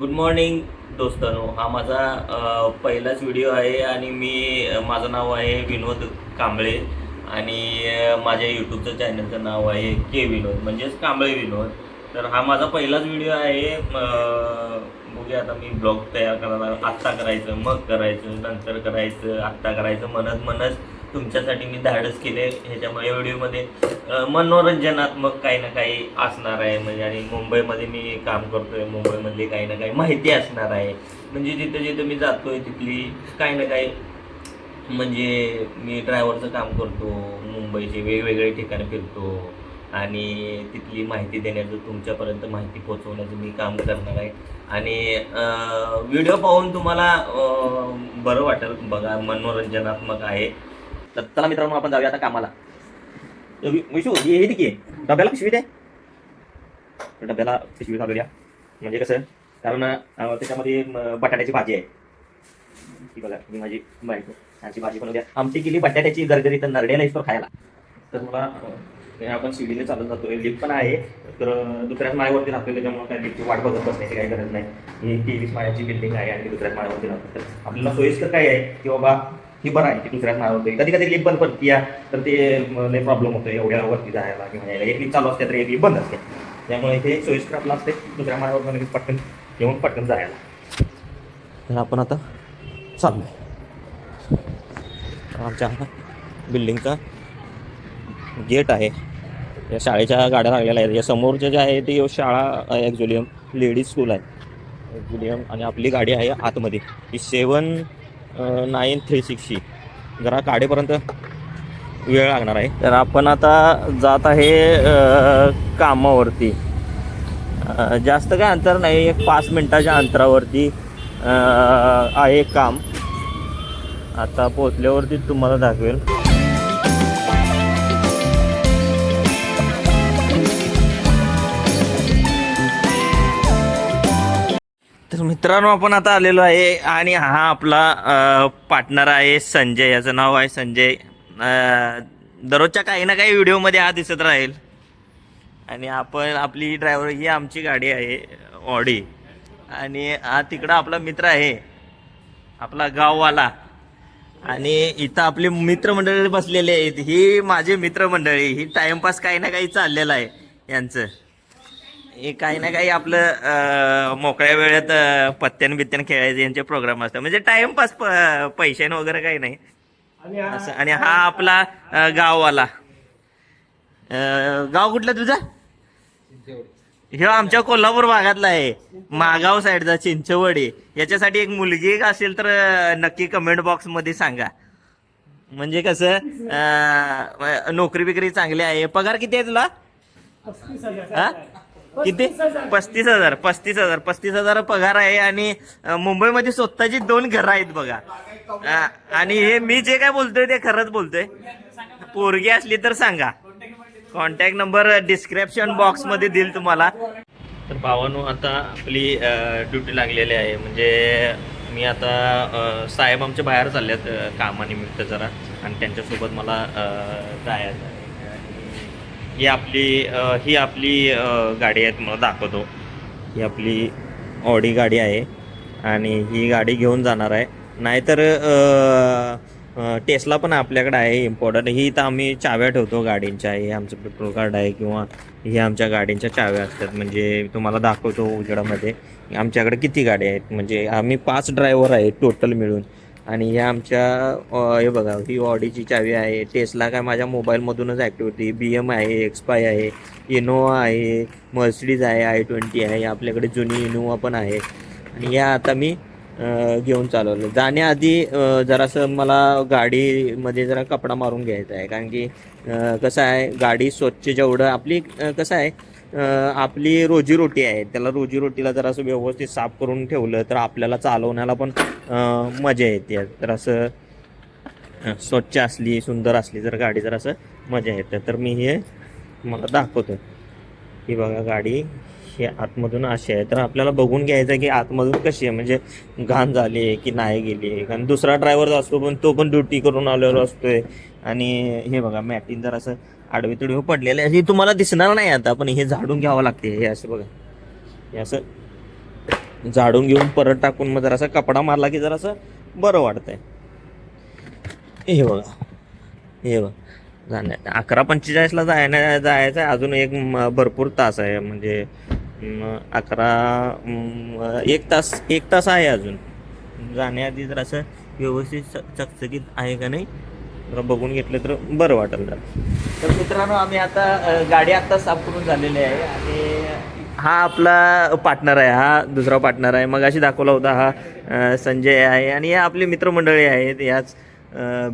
Good morning दोस्तांनो. हा माझा पहिलाच व्हिडिओ आहे आणि मी माझं नाव आहे विनोद कांबळे आणि माझ्या यूट्यूबचं चॅनलचं नाव आहे के विनोद म्हणजेच कांबळे विनोद. तर हा माझा पहिलाच व्हिडिओ आहे. बघूया आता मी ब्लॉग तयार करायला आत्ता करायचं मग करायचं नंतर करायचं आत्ता करायचं म्हणत म्हणत तुमच्यासाठी मी धाडस केले. ह्याच्यामुळे व्हिडिओमध्ये मनोरंजनात्मक काही ना काही असणार आहे. म्हणजे आणि मुंबईमध्ये मी काम करतोय. मुंबईमधली काही ना काही माहिती असणार आहे. म्हणजे जिथं जिथं मी जातोय तिथली काही ना काही म्हणजे मी ड्रायव्हरचं काम करतो. मुंबईचे वेगवेगळे ठिकाणी फिरतो. आणि तिथली माहिती देण्याचं तुमच्यापर्यंत माहिती पोहोचवण्याचं मी काम करणार आहे. आणि व्हिडिओ पाहून तुम्हाला बरं वाटेल. बघा मनोरंजनात्मक आहे. तर चला मित्रांनो आपण जाऊया आता कामाला. तर विशू हे हे आहे? डब्याला पिशवी दे. तर डब्याला पिशवी घालूया. म्हणजे कसं कारण त्याच्यामध्ये बटाट्याची भाजी आहे. ती बघा मी माझी बायको त्यांची भाजी बनवू द्या आमची केली बटाट्याची गरगरी तर नरड्याला इसतो खायला. तर मला आपण शिडीने चालत जातोय. लिफ्ट पण आहे तर दुसऱ्याच माळ्यावरती राहतो त्याच्यामुळे काय लिफ्टची वाट बघत बसण्याची काही गरज नाही. ही तेवीस माळ्याची बिल्डिंग आहे आणि दुसऱ्याच माळ्यावरती राहतो तर आपल्याला सोयीस्कर काय आहे की बाबा ही बरं आहे की दुसऱ्याच माळ्यावरती कधी कधी लिफ्ट बंद पडती या तर ते लय प्रॉब्लेम होतो एवढ्या वरती जायला किंवा यायला. एक लिफ्ट चालू असते तर एक लिफ्ट बंद असते. त्यामुळे हे सोयीस्कर आपलं असते दुसऱ्या मार्गावर लगेच पटकन येऊन पटकन जायला. तर आपण आता चाललो आमच्या बिल्डिंगचा गेट आहे. या शाळेच्या गाड्या लागलेल्या आहेत. या समोरच्या ज्या आहे ते शाळा आहे ॲक्झुलियम लेडीज स्कूल आहे. ॲक्झुलियम आणि आपली गाडी आहे आतमध्ये. ही सेवन नाईन थ्री सिक्सची. जरा काढेपर्यंत वेळ लागणार आहे. तर आपण आता जात आहे कामावरती. जास्त काय अंतर नाही एक पाच मिनटाच्या अंतरावरती आहे काम. आता पोचल्यावरती तुम्हाला दाखवेल. मित्रांनो आपण आता आलेलो आहे आणि हा आपला पार्टनर आहे संजय. याचं नाव आहे संजय. दररोजच्या काही ना काही व्हिडिओमध्ये हा दिसत राहील. आणि आपण आपली ड्रायव्हर ही आमची गाडी आहे ऑडी आणि हा तिकडं आपला मित्र आहे आपला गाववाला. आणि इथं आपली मित्रमंडळी बसलेले आहेत. ही माझी मित्रमंडळी. ही टाइमपास काही ना काही चाललेलं आहे यांचं. हे काही ना काही आपलं अं, मोकळ्या वेळेत अं, पत्त्यान बित्त्यान खेळायचे यांचे प्रोग्राम असतात. म्हणजे टाइमपास पैशाने वगैरे काही नाही. असं आणि हा आपला अं, गाववाला. अं, गाव कुठलं तुझं? हे आमच्या कोल्हापूर भागातला आहे. मागाव साईडचा चिंचवडी. याच्यासाठी एक मुलगी एक असेल तर अं, नक्की कमेंट बॉक्समध्ये सांगा. म्हणजे कसं अं, नोकरी बिकरी चांगली आहे. पगार किती आहे तुला? हा? किती? पस्तीस हजार. पस्तीस हजार पस्तीस हजार पगार आहे आणि मुंबईमध्ये स्वतःची दोन घरं आहेत बघा. आणि हे मी जे काय बोलतोय ते खरंच बोलतोय. पोरगी असली तर सांगा. कॉन्टॅक्ट नंबर डिस्क्रिप्शन बॉक्समध्ये देईल तुम्हाला. तर भावानो आता आपली ड्युटी लागलेली आहे. म्हणजे मी आता साहेब आमच्या बाहेर चालल्यात अ, कामानिमित्त जरा. आणि त्यांच्यासोबत मला जायचं ही आपली ही आपली गाडी आहे तुम्हाला दाखवतो. ही आपली ऑडी गाडी आहे आणि ही गाडी घेऊन जाणार आहे. नाहीतर टेस्ला पण आपल्याकडे आहे इम्पॉर्टंट ही तर आम्ही चाव्या ठेवतो गाडींच्या. हे आमचं पेट्रोल कार्ड आहे किंवा हे आमच्या गाडींच्या चाव्या असतात. म्हणजे तुम्हाला दाखवतो उजेडामध्ये. आमच्याकडे किती गाड्या आहेत? म्हणजे आम्ही पाच ड्रायव्हर आहे टोटल मिळून. आणि ह्या आमच्या हे बघा ही ऑडीची चावी आहे टेस्ला काय माझ्या मोबाईलमधूनच ॲक्टिव्ह होती. बी एम आहे एक्सपाय आहे इनोवा आहे मर्सिडीज आहे आय ट्वेंटी आहे आपल्याकडे जुनी इनोवा पण आहे. आणि या आता मी घेऊन चालवलं. जाण्याआधी जरासं मला गाडीमध्ये जरा कपडा मारून घ्यायचा आहे. कारण की कसं आहे गाडी स्वच्छ जेवढं आपली कसं आहे आपली रोजीरोटी आहे. त्याला रोजीरोटीला जर असं व्यवस्थित साफ करून ठेवलं तर आपल्याला चालवण्याला पण मजा येते. तर असं स्वच्छ असली सुंदर असली जर गाडी जर असं मजा येते तर मी हे मला दाखवतो. ही बघा गाडी हे आतमधून अशी आहे. तर आपल्याला बघून घ्यायचं आहे की आतमधून कशी आहे. म्हणजे घाण झाली आहे की नाही गेली आहे. कारण दुसरा ड्रायव्हर असतो पण तो पण ड्युटी करून आलेलो असतोय. आणि हे बघा मॅटिन जर असं आडवी तुडवी हो पडलेले आहे. हे तुम्हाला दिसणार नाही आता पण हे झाडून घ्यावं लागते हे असं बघा. हे असं झाडून घेऊन परत टाकून मग जरासा कपडा मारला की जरासं बरं वाटतंय. हे बघा. हे बघा. जाण्या अकरा पंचेचाळीसला जायला जायचं आहे अजून एक म- भरपूर तास आहे. म्हणजे अकरा एक तास एक तास आहे अजून. जाण्याआधी जर असं व्यवस्थित चकचकीत आहे का नाही? जरा बघून घेतलं तर बरं वाटेल जरा. तर मित्रांनो आम्ही आता गाडी आत्ता साफ करून झालेली आहे आणि हा आपला पार्टनर आहे हा दुसरा पार्टनर आहे. मग अशी दाखवला होता हा संजय आहे आणि हे आपली मित्रमंडळी आहेत याच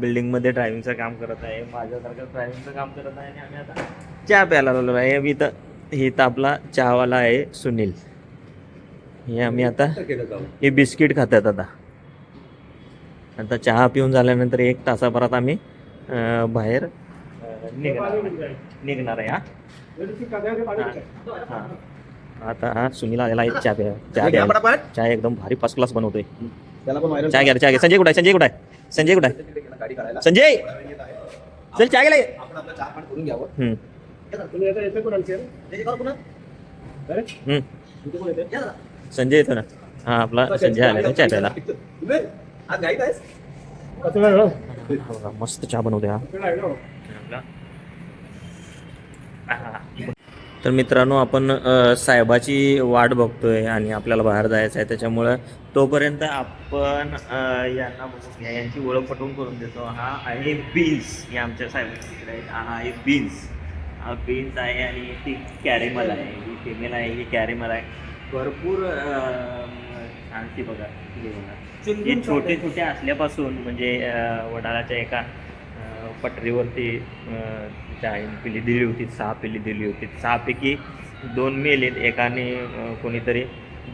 बिल्डिंगमध्ये ड्रायव्हिंगचं काम करत आहे माझ्यासारखं ड्रायव्हिंगचं काम करत आहे आणि आम्ही आता चहा प्यायला लागलो आहे. मी इथं हे तर आपला चहावाला आहे सुनील. हे आम्ही आता हे बिस्किट खातात आता. आता चहा पिऊन झाल्यानंतर एक तासाभरात आम्ही बाहेर निघणार. निघणार आहे हा? हा. आता हा सुनील आलेला आहे चहा प्या चहा प्या चहा एकदम भारी फर्स्ट क्लास बनवतोय. चहा घ्या चहा घ्या. संजय कुठे आहे? संजय कुठे आहे? संजय कुठे आहे? संजय! चल चहा गेलाय हम्म. संजय येतो ना. हा आपला संजय आलेला चहा प्यायला. हा, मस्त चहा बनवते हा. तर मित्रांनो आपण साहेबाची वाट बघतोय आणि आपल्याला बाहेर जायचं आहे. त्याच्यामुळं तोपर्यंत आपण यांना बघून घ्या. यांची ओळख पटवून करून देतो. हा आहे बीन्स. हे आमच्या साहेबांच्या तिकडे आहेत. हा आहे बीन्स. हा बीन्स आहे आणि ती कॅरेमल आहे. ही फिमेल आहे ही कॅरेमल आहे. भरपूर छानशी बघा. हे बघा. हे छोटे छोटे असल्यापासून म्हणजे वडाळाच्या एका पटरीवरती त्या आईने पिल्ली दिली होती सहा पिल्ली दिली होती. सहापैकी दोन मेलेत एकाने कोणीतरी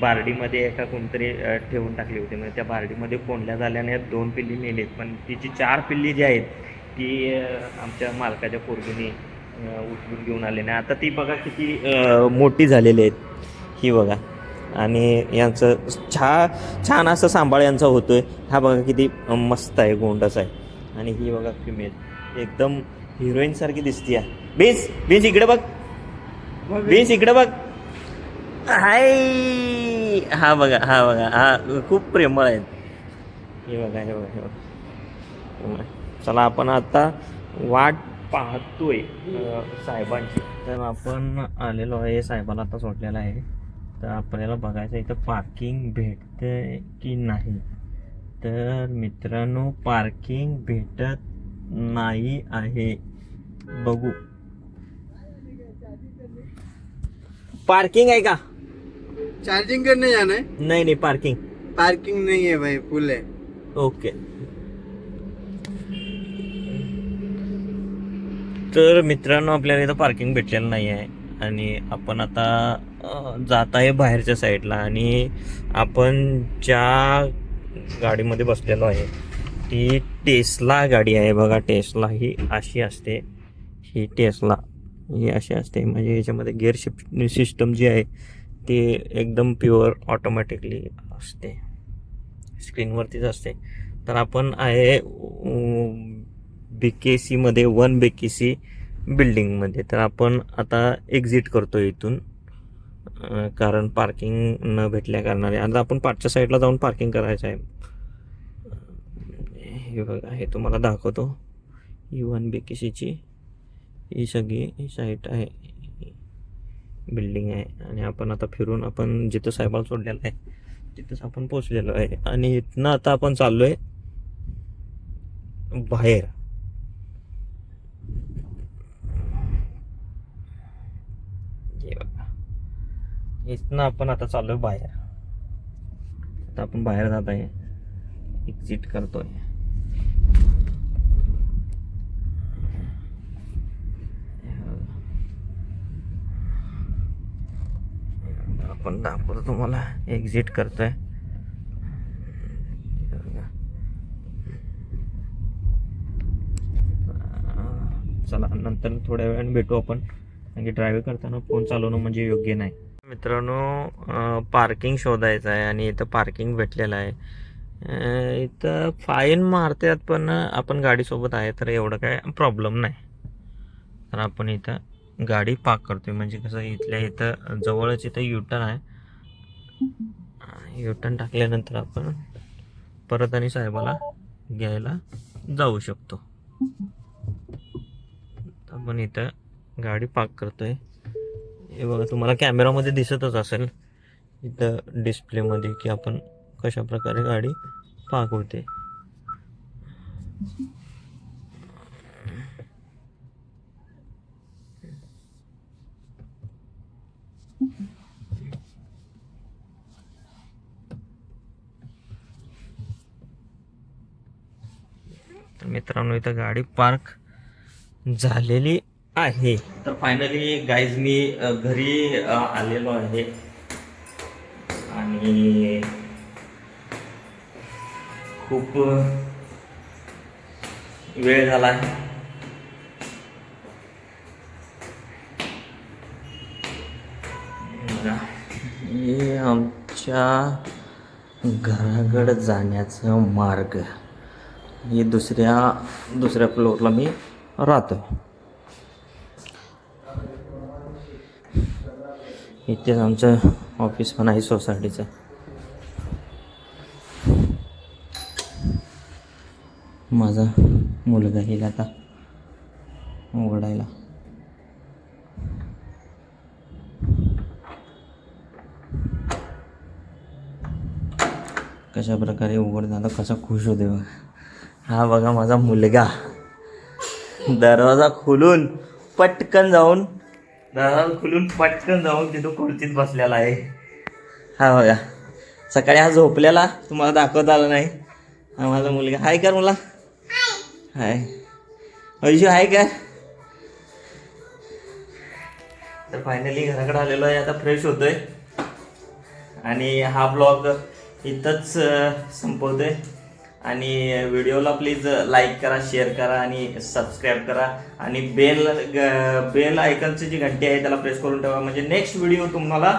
बारडीमध्ये एका कोणतरी ठेवून टाकली होती. म्हणजे त्या बारडीमध्ये कोंडल्या झाल्याने दोन पिल्ली मेलेत पण तिची चार पिल्ली जी आहेत ती आमच्या मालकाच्या पोरगीने अ, उचलून घेऊन आले नाही. आता ती बघा किती मोठी झालेली आहेत. ही बघा. आणि यांचं छा छान असं सांभाळ यांचा होतो आहे हा बघा किती मस्त आहे गोंडस आहे. आणि ही बघा फिमेल एकदम हिरोईन सारखी दिसते बीन्स बीन्स इकडे बघ. बीन्स इकडे बघ. हाय. हा बघा हा बघा हा खूप प्रेमळ आहेत हे बघा हे बघा हे बघा. चला आपण आता वाट पाहतोय साहेबांची. तर आपण आलेलो आहे साहेबाला आता सोडलेला आहे. तर आपल्याला बघायचं इथं पार्किंग भेटतंय की नाही? तर मित्रांनो पार्किंग भेटत नाही आहे. बघू. पार्किंग आहे का? चार्जिंग करने जाना है? नाही नाही पार्किंग. पार्किंग नहीं है भाई फुल है. ओके. तर मित्रांनो आपल्याला इथं पार्किंग भेटलेलं नाही आहे. आणि आपण आता अ, जात आहे बाहेरच्या साईडला आणि आपण ज्या गाडीमध्ये बसलेलो आहे ती टेस्ला गाडी आहे. बघा टेस्ला ही अशी असते. ही टेस्ला ही अशी असते. म्हणजे याच्यामध्ये गिअर शिफ्ट सिस्टम जी आहे ती एकदम प्युअर ऑटोमॅटिकली असते. स्क्रीनवरतीच असते. तर आपण आहे बी के सीमध्ये वन बी के सी बिल्डिंगमध्ये तर आपण आता एक्झिट करतो इथून. कारण पार्किंग न भेटल्या कारणाने. आता आपण पाठच्या साईडला जाऊन पार्किंग करायचं आहे. हे बघा हे तुम्हाला दाखवतो. ही वन बी के सीची ही सगळी साईट आहे. बिल्डिंग आहे आणि आपण आता फिरून आपण जिथं साहेबाला सोडलेलं आहे तिथंच आपण पोचलेलो आहे. आणि इथनं आता आपण चाललोय बाहेर. इथनं आपण आता चाललोय बाहेर. आता आपण बाहेर जात आहे एक्झिट करतोय. आपण दाखवतो तुम्हाला. एक्झिट करतोय. चला नंतर थोड्या वेळाने भेटू आपण. कारण की ड्रायव्ह करताना फोन चालवणं म्हणजे योग्य नाही. मित्रांनो पार्किंग शोधायचं आहे आणि इथं पार्किंग भेटलेलं आहे. इथं फाईन मारतात पण आपण गाडीसोबत आहे तर एवढं काय प्रॉब्लेम नाही. तर आपण इथं गाडी पार्क करतोय. म्हणजे कसं इथल्या इथं जवळच इथं युटर्न आहे. युटर्न टाकल्यानंतर आपण परत आणि साहेबाला घ्यायला जाऊ शकतो. आपण इथं गाडी पार्क करतोय. हे बघा तुम्हाला कॅमेरामध्ये दिसतच असेल. इथं डिस्प्लेमध्ये की आपण कशा प्रकारे गाडी पार्क होते तर मित्रांनो इथं गाडी पार्क झालेली आहे. तर फायनली गाईज मी घरी आलेलो आहे. आणि खूप वेळ झाला आहे. हे आमच्या घराकडे जाण्याचा मार्ग. हे दुसऱ्या दुसऱ्या फ्लोअरला मी राहतो इथेच आमचं ऑफिस पण आहे सोसायटीचं माझा मुलगा येईल आता उघडायला कशा प्रकारे उघड झाला कसा खुश होते बघा. हा बघा माझा मुलगा. दरवाजा खोलून पटकन जाऊन दरवाजा खोलून पटकन जाऊन तिथं खुर्चीत बसलेला आहे. हा बघा. सकाळी हा झोपलेला. तुम्हाला दाखवता आला नाही. हा माझा मुलगा. हाय कर मला? हाय. ऐशू हाय का? तर फायनली घराकडे आलेलो आहे. आता फ्रेश होतोय. आणि हा ब्लॉग इथंच संपवतोय. आणि व्हिडिओला प्लीज लाईक करा शेअर करा आणि सबस्क्राईब करा. आणि बेल बेल आयकनची जी घंटी आहे त्याला प्रेस करून ठेवा. म्हणजे नेक्स्ट व्हिडिओ तुम्हाला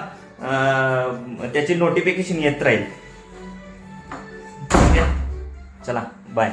त्याची नोटिफिकेशन येत राहील. चला बाय